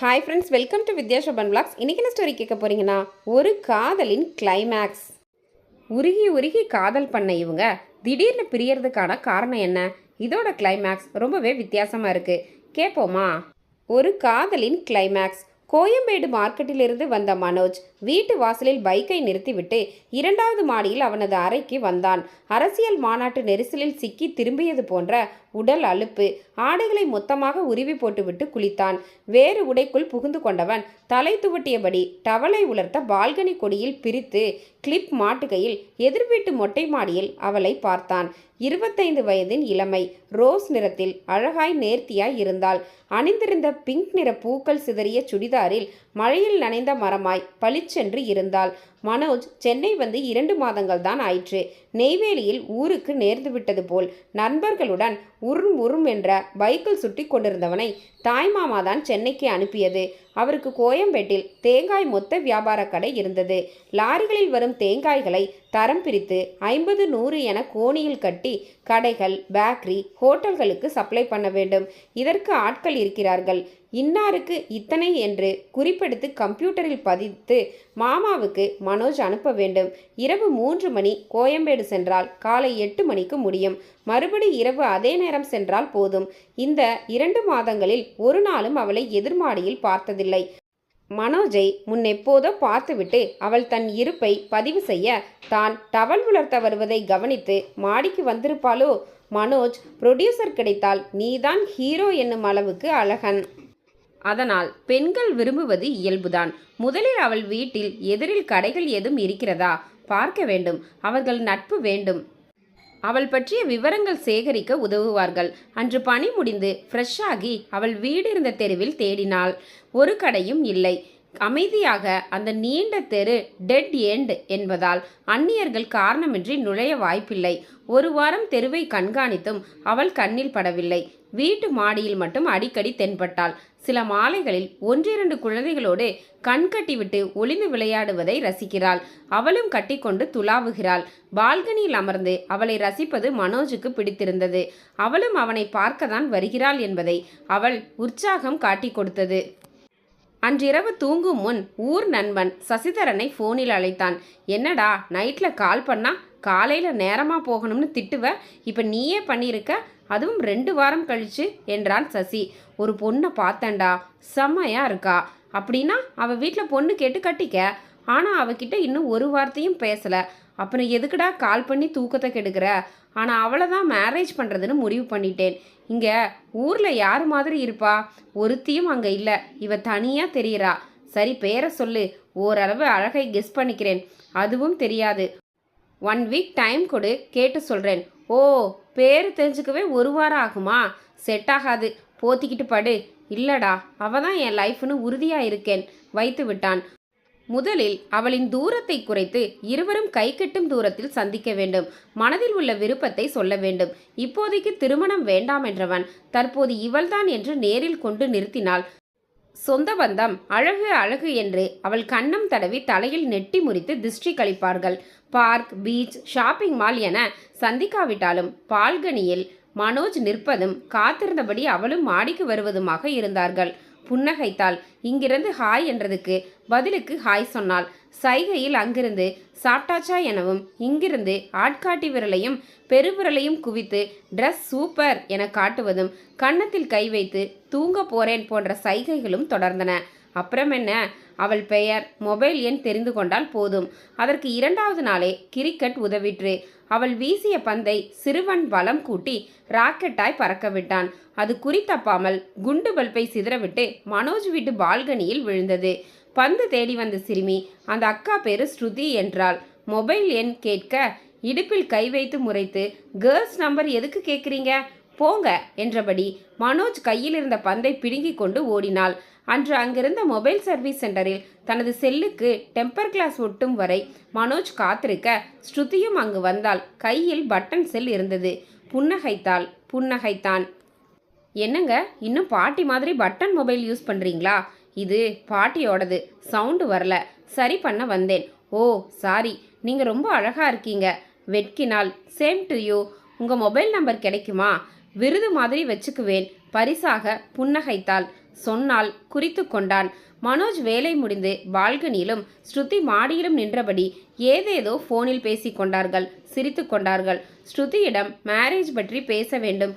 Hi friends welcome to Vidyashoban blogs இன்றைக்கி என்ன story கேட்க போகிறீங்கன்னா ஒரு காதலின் கிளைமேக்ஸ் உருகி உருகி காதல் பண்ண இவங்க திடீர்னு பிரியறதுக்கான காரணம் என்ன? இதோட கிளைமேக்ஸ் ரொம்பவே வித்தியாசமாக இருக்குது கேட்போமா ஒரு காதலின் கிளைமேக்ஸ் கோயம்பேடு மார்க்கெட்டிலிருந்து வந்த மனோஜ் வீட்டு வாசலில் பைக்கை நிறுத்திவிட்டு இரண்டாவது மாடியில் அவனது அறைக்கு வந்தான். அரசியல் மாநாட்டு நெரிசலில் சிக்கி திரும்பியது போன்ற உடல் அலுப்பு ஆடைகளை மொத்தமாக உருவி போட்டுவிட்டு குளித்தான். வேறு உடைக்குள் புகுந்து கொண்டவன் தலை துவட்டியபடி டவலை உலர்த்த பால்கனி கொடியில் பிரித்து கிளிப் மாட்டுகையில் எதிர் வீட்டு மொட்டை மாடியில் அவளை பார்த்தான். இருபத்தைந்து வயதின் இளமை. ரோஸ் நிறத்தில் அழகாய் நேர்த்தியாய் இருந்தாள். அணிந்திருந்த பிங்க் நிற பூக்கள் சிதறிய சுடிதாரில் மழையில் நனைந்த மரமாய் பளிச்சென்று இருந்தாள். மனோஜ் சென்னை வந்து இரண்டு மாதங்கள் தான் ஆயிற்று. நெய்வேலியில் ஊருக்கு நேர்ந்து விட்டது போல் நண்பர்களுடன் உரும் உரும் என்ற பைக்கில் சுட்டி கொண்டிருந்தவனை தாய்மாமா தான் சென்னைக்கு அனுப்பியது. அவருக்கு கோயம்பேட்டில் தேங்காய் மொத்த வியாபார கடை இருந்தது. லாரிகளில் வரும் தேங்காய்களை தரம் பிரித்து ஐம்பது நூறு என கோணியில் கட்டி கடைகள் பேக்கரி ஹோட்டல்களுக்கு சப்ளை பண்ண வேண்டும். இதற்கு ஆட்கள் இருக்கிறார்கள். இன்னாருக்கு இத்தனை என்று குறிப்பெடுத்து கம்ப்யூட்டரில் பதித்து மாமாவுக்கு மனோஜ் அனுப்ப வேண்டும். இரவு மூன்று மணி கோயம்பேடு சென்றால் காலை எட்டு மணிக்கு முடியும். மறுபடி இரவு அதே நேரம் சென்றால் போதும். இந்த இரண்டு மாதங்களில் ஒரு நாளும் அவளை எதிர்மாடியில் பார்த்ததில்லை. மனோஜை முன்னெப்போதோ பார்த்துவிட்டு அவள் தன் இருப்பை பதிவு செய்ய தான் டவல் உலர்த்த வருவதை கவனித்து மாடிக்கு வந்திருப்பாளோ? மனோஜ் ப்ரொடியூசர் கிடைத்தால் நீதான் ஹீரோ என்னும் அளவுக்கு அழகன். அதனால் பெண்கள் விரும்புவது இயல்புதான். முதலில் அவள் வீட்டில் எதிரில் கடைகள் ஏதும் இருக்கிறதா? பார்க்க வேண்டும். அவர்கள் நட்பு வேண்டும். அவள் பற்றிய விவரங்கள் சேகரிக்க உதவுவார்கள். அன்று பணி முடிந்து ஃப்ரெஷ்ஷாகி அவள் வீடு இருந்த தெருவில் தேடினாள். ஒரு கடையும் இல்லை. அமைதியாக அந்த நீண்ட தெரு டெட் எண்ட் என்பதால் அந்நியர்கள் காரணமின்றி நுழைய வாய்ப்பில்லை. ஒரு வாரம் தெருவை கண்காணித்தும் அவள் கண்ணில் படவில்லை. வீட்டு மாடியில் மட்டும் அடிக்கடி தென்பட்டாள். சில மாலைகளில் ஒன்றிரண்டு குழந்தைகளோடு கண் கட்டிவிட்டு ஒளிந்து விளையாடுவதை ரசிக்கிறாள். அவளும் கட்டிக்கொண்டு துலாவுகிறாள். பால்கனியில் அமர்ந்து அவளை ரசிப்பது மனோஜுக்கு பிடித்திருந்தது. அவளும் அவனை பார்க்கத்தான் வருகிறாள் என்பதை அவள் உற்சாகம் காட்டிக் கொடுத்தது. அன்றிரவு தூங்கும் முன் ஊர் நண்பன் சசிதரனை ஃபோனில் அழைத்தான். என்னடா நைட்டில் கால் பண்ணா? காலையில் நேரமாக போகணும்னு திட்டுவ இப்போ நீயே பண்ணியிருக்க அதுவும் ரெண்டு வாரம் கழிச்சு என்றான் சசி. ஒரு பொண்ணை பார்த்தேன்டா செம்மையாக இருக்கா. அப்படின்னா அவள் வீட்டில் பொண்ணு கேட்டு கட்டிக்க. ஆனால் அவகிட்ட இன்னும் ஒரு வார்த்தையும் பேசலை. அப்புறம் எதுக்குடா கால் பண்ணி தூக்கத்தை கெடுக்கிற? ஆனால் அவளை தான் மேரேஜ் பண்ணுறதுன்னு முடிவு பண்ணிட்டேன். இங்கே ஊரில் யார் மாதிரி இருப்பா? ஒருத்தியும் அங்கே இல்லை. இவ தனியாக தெரியுறா. சரி பேரை சொல்லு. ஓரளவு அழகை கெஸ் பண்ணிக்கிறேன். அதுவும் தெரியாது. ஒன் வீக் டைம் கொடு கேட்டு சொல்கிறேன் ஓ பேர் தெரிஞ்சுக்கவே ஒரு வாரம் ஆகுமா? செட் ஆகாது. போத்திக்கிட்டு படு. இல்லடா அவ தான் என் லைஃப்னு உறுதியாக இருக்கேன். வைத்து விட்டான். முதலில் அவளின் தூரத்தை குறைத்து இருவரும் கை கட்டும் தூரத்தில் சந்திக்க வேண்டும். மனதில் உள்ள விருப்பத்தை சொல்ல வேண்டும். இப்போதைக்கு திருமணம் வேண்டாம் என்றவன் தற்போது இவள்தான் என்று நேரில் கொண்டு நிறுத்தினாள் சொந்த பந்தம் அழகு அழகு என்று அவள் கண்ணம் தடவி தலையில் நெட்டி முறித்து திருஷ்டி கழிப்பார்கள். பார்க் பீச் ஷாப்பிங் மால் என சந்திக்காவிட்டாலும் பால்கனியில் மனோஜ் நிற்பதும் காத்திருந்தபடி அவளும் மாடிக்கு வருவதுமாக இருந்தார்கள். புன்னகைத்தாள். இங்கிருந்து ஹாய் என்றதுக்கு பதிலுக்கு ஹாய் சொன்னாள். சைகையில் அங்கிருந்து சாப்பிட்டாச்சா எனவும் இங்கிருந்து ஆட்காட்டி விரலையும் பெருவிரலையும் குவித்து ட்ரெஸ் சூப்பர் என காட்டுவதும் கன்னத்தில் கை வைத்து தூங்க போறேன் போன்ற சைகைகளும் தொடர்ந்தன. அப்புறம் என்ன? அவள் பெயர் மொபைல் எண் தெரிந்து கொண்டால் போதும். அதற்கு இரண்டாவது நாளே கிரிக்கெட் உதவிற்று. அவள் வீசிய பந்தை சிறுவன் பலம் கூட்டி ராக்கெட்டாய் பறக்க விட்டான். அது குறித்தப்பாமல் குண்டு பல்பை சிதறவிட்டு மனோஜ் வீட்டு பால்கனியில் விழுந்தது. பந்து தேடி வந்த சிறுமி அந்த அக்கா பேரு ஸ்ருதி என்றாள். மொபைல் எண் கேட்க இடுப்பில் கை வைத்து முறைத்து கேர்ள்ஸ் நம்பர் எதுக்கு கேட்குறீங்க போங்க என்றபடி மனோஜ் கையில் இருந்த பந்தை பிடுங்கிக் கொண்டு ஓடினாள். அன்று அங்கிருந்த மொபைல் சர்வீஸ் சென்டரில் தனது செல்லுக்கு டெம்பர் கிளாஸ் ஒட்டும் வரை மனோஜ் காத்திருக்க ஸ்ருதியும் அங்கு வந்தாள் கையில் பட்டன் செல் இருந்தது. புன்னகைத்தாள் புன்னகைத்தான். என்னங்க இன்னும் பாட்டி மாதிரி பட்டன் மொபைல் யூஸ் பண்ணுறீங்களா இது பாட்டியோடது சவுண்டு வரல. சரி பண்ண வந்தேன். ஓ சாரி நீங்கள் ரொம்ப அழகாக இருக்கீங்க. வெட்கினால் சேம் டு யூ. உங்கள் மொபைல் நம்பர் கிடைக்குமா? விருது மாதிரி வச்சுக்குவேன். பரிசாக புன்னகைத்தாள். சொன்னால் குறித்து கொண்டான். மனோஜ் வேலை முடிந்து பால்கனியிலும் ஸ்ருதி மாடியிலும் நின்றபடி ஏதேதோ ஃபோனில் பேசிக் கொண்டார்கள் சிரித்து கொண்டார்கள். ஸ்ருதியிடம் மேரேஜ் பற்றி பேச வேண்டும்.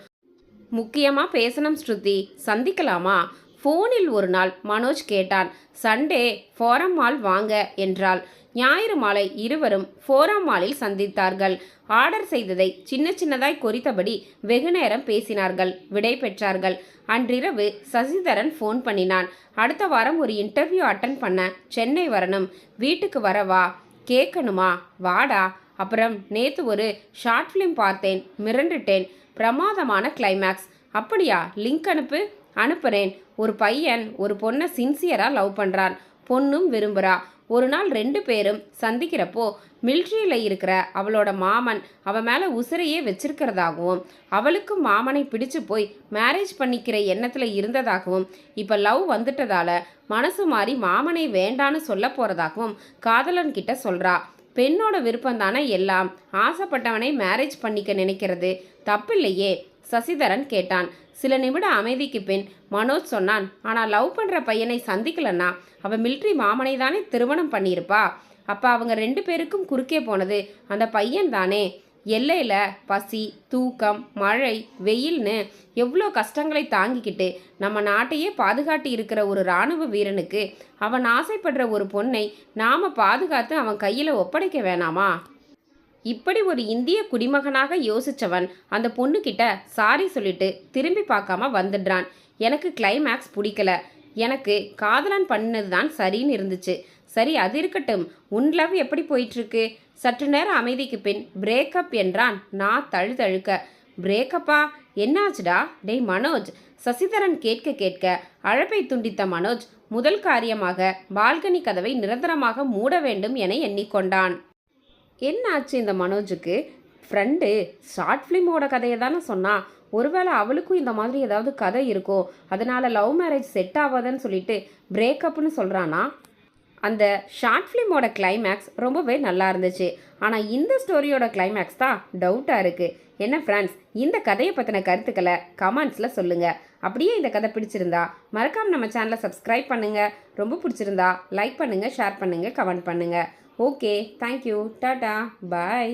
முக்கியமா பேசணும் ஸ்ருதி சந்திக்கலாமா? ஃபோனில் ஒரு நாள் மனோஜ் கேட்டான். சண்டே ஃபோரம் மால் வாங்க என்றாள். ஞாயிறு மாலை இருவரும் ஃபோரம் மாலில் சந்தித்தார்கள். ஆர்டர் செய்ததை சின்ன சின்னதாய் குறித்தபடி வெகு நேரம் பேசினார்கள். விடை பெற்றார்கள். அன்றிரவு சசிதரன் ஃபோன் பண்ணினான். அடுத்த வாரம் ஒரு இன்டர்வியூ அட்டன் பண்ண சென்னை வரணும். வீட்டுக்கு வரவா கேட்கணுமா? வாடா. அப்புறம் நேத்து ஒரு ஷார்ட் ஃபிலிம் பார்த்தேன். மிரண்டுட்டேன். பிரமாதமான கிளைமேக்ஸ் அப்படியா? லிங்க் அனுப்பு. அனுப்புறேன். ஒரு பையன் ஒரு பொண்ணை சின்சியராக லவ் பண்ணுறான் பொண்ணும் விரும்புகிறா ஒரு நாள் ரெண்டு பேரும் சந்திக்கிறப்போ மில்ட்ரியில் இருக்கிற அவளோட மாமன் அவள் மேலே உசிரையே வச்சிருக்கிறதாகவும் அவளுக்கும் மாமனை பிடிச்சு போய் மேரேஜ் பண்ணிக்கிற எண்ணத்தில் இருந்ததாகவும் இப்போ லவ் வந்துட்டதால மனசு மாறி மாமனை வேண்டான்னு சொல்ல போகிறதாகவும் காதலன் கிட்ட சொல்கிறா பெண்ணோட விருப்பம் தானே எல்லாம். ஆசைப்பட்டவனை மேரேஜ் பண்ணிக்க நினைக்கிறது. தப்பில்லையே. சசிதரன் கேட்டான். சில நிமிட அமைதிக்கு பின் மனோஜ் சொன்னான் ஆனால் லவ் பண்ணுற பையனை சந்திக்கலன்னா அவள் மிலிட்ரி மாமனை தானே திருமணம் பண்ணியிருப்பா. அப்போ அவங்க ரெண்டு பேருக்கும் குறுக்கே போனது அந்த பையன் தானே. எல்லையில் பசி தூக்கம் மழை வெயில்னு எவ்வளோ கஷ்டங்களை தாங்கிக்கிட்டு நம்ம நாட்டையே பாதுகாட்டி இருக்கிற ஒரு இராணுவ வீரனுக்கு அவன் ஆசைப்படுற ஒரு பொண்ணை நாம் பாதுகாத்து அவன் கையில் ஒப்படைக்க வேணாமா? இப்படி ஒரு இந்திய குடிமகனாக யோசிச்சவன் அந்த பொண்ணுக்கிட்ட சாரி சொல்லிட்டு திரும்பி பார்க்காம வந்துடுறான். எனக்கு கிளைமேக்ஸ் பிடிக்கல. எனக்கு காதலன் பண்ணது தான் சரின்னு இருந்துச்சு. சரி அது இருக்கட்டும். உன் லவ் எப்படி போயிட்டுருக்கு? சற்று நேரம் அமைதிக்கு பின் பிரேக்கப் என்றான். நான் தழுதழுக்க பிரேக்கப்பா என்னாச்சுடா டேய் மனோஜ். சசிதரன் கேட்க கேட்க அழைப்பை துண்டித்த மனோஜ் முதல் காரியமாக பால்கனி கதவை நிரந்தரமாக மூட வேண்டும் என எண்ணிக்கொண்டான். என்ன ஆச்சு இந்த மனோஜுக்கு? ஃப்ரெண்டு ஷார்ட் ஃபிலிமோட கதையை தானே சொன்னா. ஒருவேளை அவளுக்கும் இந்த மாதிரி ஏதாவது கதை இருக்கோ? அதனால் லவ் மேரேஜ் செட் ஆகாதுன்னு சொல்லிட்டு பிரேக்கப்னு சொல்கிறானா அந்த ஷார்ட் ஃபிலிமோட கிளைமேக்ஸ் ரொம்பவே நல்லா இருந்துச்சு. ஆனால் இந்த ஸ்டோரியோட கிளைமேக்ஸ் தான் டவுட்டாக இருக்குது என்ன ஃப்ரெண்ட்ஸ் இந்த கதையை பற்றின கருத்துக்களை கமெண்ட்ஸில் சொல்லுங்கள் அப்படியே இந்த கதை பிடிச்சிருந்தா மறக்காமல் நம்ம சேனலை சப்ஸ்கிரைப் பண்ணுங்கள் ரொம்ப பிடிச்சிருந்தா லைக் பண்ணுங்கள் ஷேர் பண்ணுங்கள் கமெண்ட் பண்ணுங்கள் ஓகே தேங்க்யூ டாடா பாய்